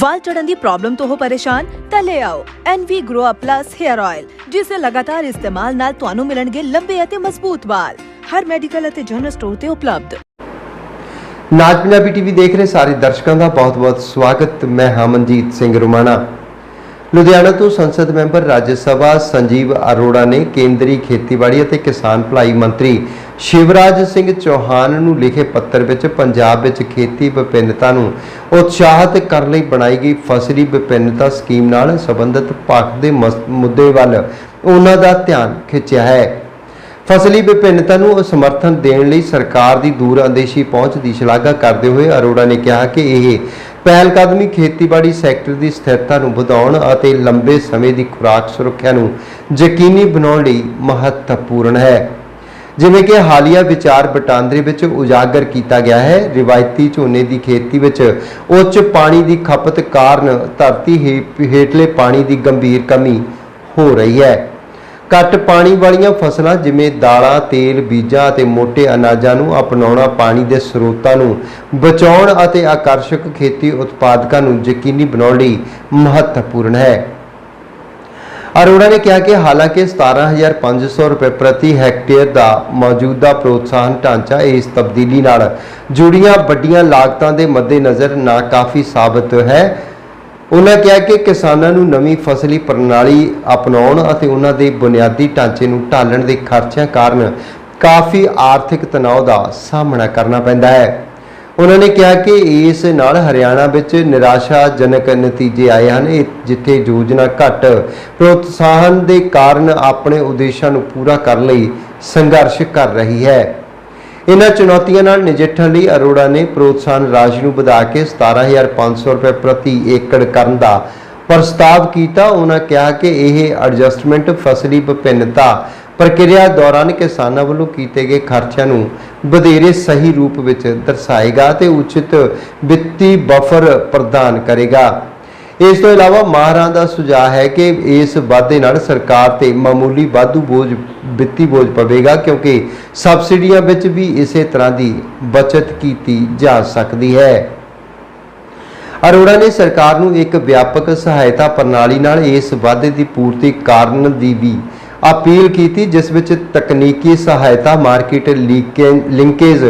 ਵਾਲ ਚੜਨ ਦੀ ਪ੍ਰੋਬਲਮ ਤੋਂ ਹੋ ਪਰੇਸ਼ਾਨ, ਤਾਂ ਲੈ ਆਓ NV Grow Up Plus Hair Oil ਜਿਸ ਦੇ ਲਗਾਤਾਰ ਇਸਤੇਮਾਲ ਨਾਲ ਤੁਹਾਨੂੰ ਮਿਲਣਗੇ ਲੰਬੇ ਅਤੇ ਮਜ਼ਬੂਤ ਵਾਲ। ਹਰ ਮੈਡੀਕਲ ਅਤੇ ਜਨਰਲ ਸਟੋਰ ਤੇ ਉਪਲਬਧ। ਨਾਜ ਪੰਜਾਬੀ ਟੀਵੀ ਦੇਖ ਰਹੇ ਸਾਰੇ ਦਰਸ਼ਕਾਂ ਦਾ ਬਹੁਤ-ਬਹੁਤ ਸਵਾਗਤ। ਮੈਂ ਹਾਂ ਸਿੰਘ ਰੁਮਾਣਾ। ਲੁਧਿਆਣਾ ਤੋਂ ਸੰਸਦ ਮੈਂਬਰ ਰਾਜ ਸਭਾ ਸੰਜੀਵ ਅਰੋੜਾ ਨੇ ਕੇਂਦਰੀ ਖੇਤੀਬਾੜੀ ਅਤੇ ਕਿਸਾਨ ਭਲਾਈ ਮੰਤਰੀ ਸ਼ਿਵਰਾਜ ਸਿੰਘ ਚੌਹਾਨ ਨੂੰ ਲਿਖੇ ਪੱਤਰ ਵਿੱਚ ਪੰਜਾਬ ਵਿੱਚ ਖੇਤੀ ਵਿਭਿੰਨਤਾ ਨੂੰ ਉਤਸ਼ਾਹਿਤ ਕਰਨ ਲਈ ਬਣਾਈ ਗਈ ਫਸਲੀ ਵਿਭਿੰਨਤਾ ਸਕੀਮ ਨਾਲ ਸੰਬੰਧਿਤ ਪੱਖ ਦੇ ਮਸ- ਮੁੱਦੇ ਵੱਲ ਉਹਨਾਂ ਦਾ ਧਿਆਨ ਖਿੱਚਿਆ ਹੈ। ਫਸਲੀ ਵਿਭਿੰਨਤਾ ਨੂੰ ਸਮਰਥਨ ਦੇਣ ਲਈ ਸਰਕਾਰ ਦੀ ਦੂਰ ਅੰਦੇਸ਼ੀ ਪਹੁੰਚ ਦੀ ਸ਼ਲਾਘਾ ਕਰਦੇ ਹੋਏ ਅਰੋੜਾ ਨੇ ਕਿਹਾ ਕਿ ਇਹ ਪਹਿਲਕਦਮੀ ਖੇਤੀਬਾੜੀ ਸੈਕਟਰ ਦੀ ਸਥਿਰਤਾ ਨੂੰ ਵਧਾਉਣ ਅਤੇ ਲੰਬੇ ਸਮੇਂ ਦੀ ਖੁਰਾਕ ਸੁਰੱਖਿਆ ਨੂੰ ਯਕੀਨੀ ਬਣਾਉਣ ਲਈ ਮਹੱਤਵਪੂਰਨ ਹੈ। ਜਿਵੇਂ ਕਿ ਹਾਲੀਆ ਵਿਚਾਰ ਵਟਾਂਦਰੇ ਵਿੱਚ ਉਜਾਗਰ ਕੀਤਾ ਗਿਆ ਹੈ। ਰਿਵਾਇਤੀ ਝੋਨੇ ਦੀ ਖੇਤੀ ਵਿੱਚ ਉੱਚ ਪਾਣੀ ਦੀ ਖਪਤ ਕਾਰਨ ਧਰਤੀ ਹੇ- ਹੇਠਲੇ ਪਾਣੀ ਦੀ ਗੰਭੀਰ ਕਮੀ ਹੋ ਰਹੀ ਹੈ। ਘੱਟ ਪਾਣੀ ਵਾਲੀਆਂ ਫਸਲਾਂ ਜਿਵੇਂ ਦਾਲਾਂ, ਤੇਲ, ਬੀਜਾਂ ਅਤੇ ਮੋٹے ਅਨਾਜਾਂ ਨੂੰ ਅਪਣਾਉਣਾ ਪਾਣੀ ਦੇ ਸਰੋਤਾਂ ਨੂੰ ਬਚਾਉਣ ਅਤੇ ਆਕਰਸ਼ਕ ਖੇਤੀ ਉਤਪਾਦਕਾਂ ਨੂੰ ਯਕੀਨੀ ਬਣਾਉਣ ਲਈ ਮਹੱਤਵਪੂਰਨ ਹੈ। ਅਰੋੜਾ ਨੇ ਕਿਹਾ ਕਿ ਹਾਲਾਂਕਿ 17500 ਰੁਪਏ ਪ੍ਰਤੀ ਹੈਕਟੇਅਰ ਦਾ ਮੌਜੂਦਾ ਪ੍ਰੋਤਸਾਹਨ ਢਾਂਚਾ ਇਸ ਤਬਦੀਲੀ ਨਾਲ ਜੁੜੀਆਂ ਵੱਡੀਆਂ ਲਾਗਤਾਂ ਦੇ ਮੱਦੇਨਜ਼ਰ ਨਾ ਕਾਫੀ ਸਾਬਤ ਹੈ। ਉਹਨਾਂ ਕਿਹਾ ਕਿ ਕਿਸਾਨਾਂ ਨੂੰ ਨਵੀਂ ਫਸਲੀ ਪ੍ਰਣਾਲੀ ਅਪਣਾਉਣ ਅਤੇ ਉਹਨਾਂ ਦੇ ਬੁਨਿਆਦੀ ਢਾਂਚੇ ਨੂੰ ਢਾਲਣ ਦੇ ਖਰਚਿਆਂ ਕਾਰਨ ਕਾਫੀ ਆਰਥਿਕ ਤਣਾਅ ਦਾ ਸਾਹਮਣਾ ਕਰਨਾ ਪੈਂਦਾ ਹੈ। ਉਹਨਾਂ ਨੇ ਕਿਹਾ ਕਿ ਇਸ ਨਾਲ ਹਰਿਆਣਾ ਵਿੱਚ ਨਿਰਾਸ਼ਾਜਨਕ ਨਤੀਜੇ ਆਏ ਹਨ ਜਿੱਥੇ ਯੋਜਨਾ ਘੱਟ ਪ੍ਰੋਤਸਾਹਨ ਦੇ ਕਾਰਨ ਆਪਣੇ ਉਦੇਸ਼ਾਂ ਨੂੰ ਪੂਰਾ ਕਰਨ ਲਈ ਸੰਘਰਸ਼ ਕਰ ਰਹੀ ਹੈ। ਇਹਨਾਂ ਚੁਣੌਤੀਆਂ ਨਾਲ ਨਜਿੱਠਣ ਲਈ ਅਰੋੜਾ ਨੇ ਪ੍ਰੋਤਸਾਹਨ ਰਾਸ਼ੀ ਨੂੰ ਵਧਾ ਕੇ 17500 ਰੁਪਏ ਪ੍ਰਤੀ ਏਕੜ ਕਰਨ ਦਾ ਪ੍ਰਸਤਾਵ ਕੀਤਾ। ਉਹਨਾਂ ਕਿਹਾ ਕਿ ਇਹ ਐਡਜਸਟਮੈਂਟ ਫਸਲੀ ਵਿਭਿੰਨਤਾ ਪ੍ਰਕਿਰਿਆ ਦੌਰਾਨ ਕਿਸਾਨਾਂ ਵੱਲੋਂ ਕੀਤੇ ਗਏ ਖਰਚਿਆਂ ਨੂੰ ਵਧੇਰੇ ਸਹੀ ਰੂਪ ਵਿੱਚ ਦਰਸਾਏਗਾ ਤੇ ਉਚਿਤ ਵਿੱਤੀ ਬਫਰ ਪ੍ਰਦਾਨ ਕਰੇਗਾ। ਇਸ ਤੋਂ ਇਲਾਵਾ ਮਾਹਰਾਂ ਦਾ ਸੁਝਾਅ ਹੈ ਕਿ ਇਸ ਵਾਧੇ ਨਾਲ ਸਰਕਾਰ ਤੇ ਮਾਮੂਲੀ ਵਾਧੂ ਬੋਝ, ਵਿੱਤੀ ਬੋਝ ਪਵੇਗਾ ਕਿਉਂਕਿ ਸਬਸਿਡੀਆਂ ਵਿੱਚ ਵੀ ਇਸੇ ਤਰ੍ਹਾਂ ਦੀ ਬਚਤ ਕੀਤੀ ਜਾ ਸਕਦੀ ਹੈ। ਅਰੋੜਾ ਨੇ ਸਰਕਾਰ ਨੂੰ ਇੱਕ ਵਿਆਪਕ ਸਹਾਇਤਾ ਪ੍ਰਣਾਲੀ ਨਾਲ ਇਸ ਵਾਧੇ ਦੀ ਪੂਰਤੀ ਕਾਰਨ ਦੀ ਵੀ ਅਪੀਲ ਕੀਤੀ, ਜਿਸ ਵਿੱਚ ਤਕਨੀਕੀ ਸਹਾਇਤਾ, ਮਾਰਕੀਟ ਲਿੰਕੇਜ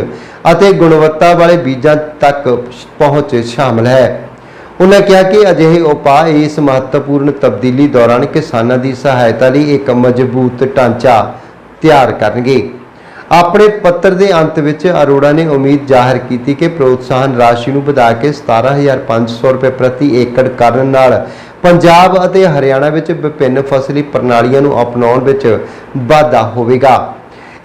ਅਤੇ ਗੁਣਵੱਤਾ ਵਾਲੇ ਬੀਜਾਂ ਤੱਕ ਪਹੁੰਚ ਸ਼ਾਮਲ ਹੈ। ਉਹਨਾਂ ਕਿਹਾ ਕਿ ਅਜਿਹੇ ਉਪਾਅ ਇਸ ਮਹੱਤਵਪੂਰਨ ਤਬਦੀਲੀ ਦੌਰਾਨ ਕਿਸਾਨਾਂ ਦੀ ਸਹਾਇਤਾ ਲਈ ਇੱਕ ਮਜ਼ਬੂਤ ਢਾਂਚਾ ਤਿਆਰ ਕਰਨਗੇ। ਆਪਣੇ ਪੱਤਰ ਦੇ ਅੰਤ ਵਿੱਚ ਅਰੋੜਾ ਨੇ ਉਮੀਦ ਜ਼ਾਹਰ ਕੀਤੀ ਕਿ ਪ੍ਰੋਤਸਾਹਨ ਰਾਸ਼ੀ ਨੂੰ ਵਧਾ ਕੇ 17500 ਰੁਪਏ ਪ੍ਰਤੀ ਏਕੜ ਕਰਨ ਨਾਲ ਪੰਜਾਬ ਅਤੇ ਹਰਿਆਣਾ ਵਿੱਚ ਵਿਭਿੰਨ ਫਸਲੀ ਪ੍ਰਣਾਲੀਆਂ ਨੂੰ ਅਪਣਾਉਣ ਵਿੱਚ ਵਾਧਾ ਹੋਵੇਗਾ।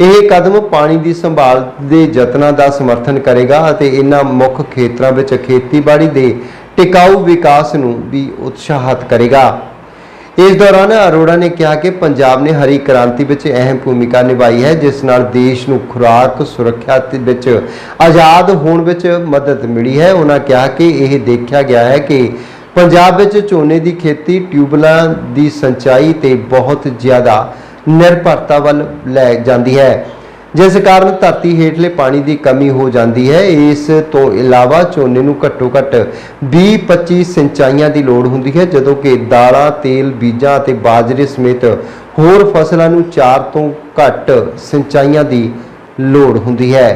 ਇਹ ਕਦਮ ਪਾਣੀ ਦੀ ਸੰਭਾਲ ਦੇ ਯਤਨਾਂ ਦਾ ਸਮਰਥਨ ਕਰੇਗਾ ਅਤੇ ਇਹਨਾਂ ਮੁੱਖ ਖੇਤਰਾਂ ਵਿੱਚ ਖੇਤੀਬਾੜੀ ਦੇ ਟਿਕਾਊ ਵਿਕਾਸ ਨੂੰ ਵੀ ਉਤਸ਼ਾਹਿਤ ਕਰੇਗਾ। ਇਸ ਦੌਰਾਨ ਅਰੋੜਾ ਨੇ ਕਿਹਾ ਕਿ ਪੰਜਾਬ ਨੇ ਹਰੀ ਕ੍ਰਾਂਤੀ ਵਿੱਚ ਅਹਿਮ ਭੂਮਿਕਾ ਨਿਭਾਈ ਹੈ, ਜਿਸ ਨਾਲ ਦੇਸ਼ ਨੂੰ ਖੁਰਾਕ ਸੁਰੱਖਿਆ ਤੇ ਵਿੱਚ ਆਜ਼ਾਦ ਹੋਣ ਵਿੱਚ ਮਦਦ ਮਿਲੀ ਹੈ। ਉਹਨਾਂ ਕਿਹਾ ਕਿ ਇਹ ਦੇਖਿਆ ਗਿਆ ਹੈ ਕਿ ਪੰਜਾਬ ਵਿੱਚ ਝੋਨੇ ਦੀ ਖੇਤੀ ਟਿਊਬਲਾਂ ਦੀ ਸਿੰਚਾਈ ਤੇ ਬਹੁਤ ਜ਼ਿਆਦਾ ਨਿਰਭਰਤਾ ਵੱਲ ਲੈ ਜਾਂਦੀ ਹੈ। ਜਿਸ ਕਾਰਨ ਧਰਤੀ ਹੇਠਲੇ ਪਾਣੀ ਦੀ ਕਮੀ ਹੋ ਜਾਂਦੀ ਹੈ। ਇਸ ਤੋਂ ਇਲਾਵਾ ਝੋਨੇ ਨੂੰ ਘੱਟੋ ਘੱਟ 20-25 ਸਿੰਚਾਈਆਂ ਦੀ ਲੋੜ ਹੁੰਦੀ ਹੈ, ਜਦੋਂ ਕਿ ਦਾਲਾਂ, ਤੇਲ, ਬੀਜਾਂ ਅਤੇ ਬਾਜਰੇ ਸਮੇਤ ਹੋਰ ਫਸਲਾਂ ਨੂੰ 4 ਤੋਂ ਘੱਟ ਸਿੰਚਾਈਆਂ ਦੀ ਲੋੜ ਹੁੰਦੀ ਹੈ।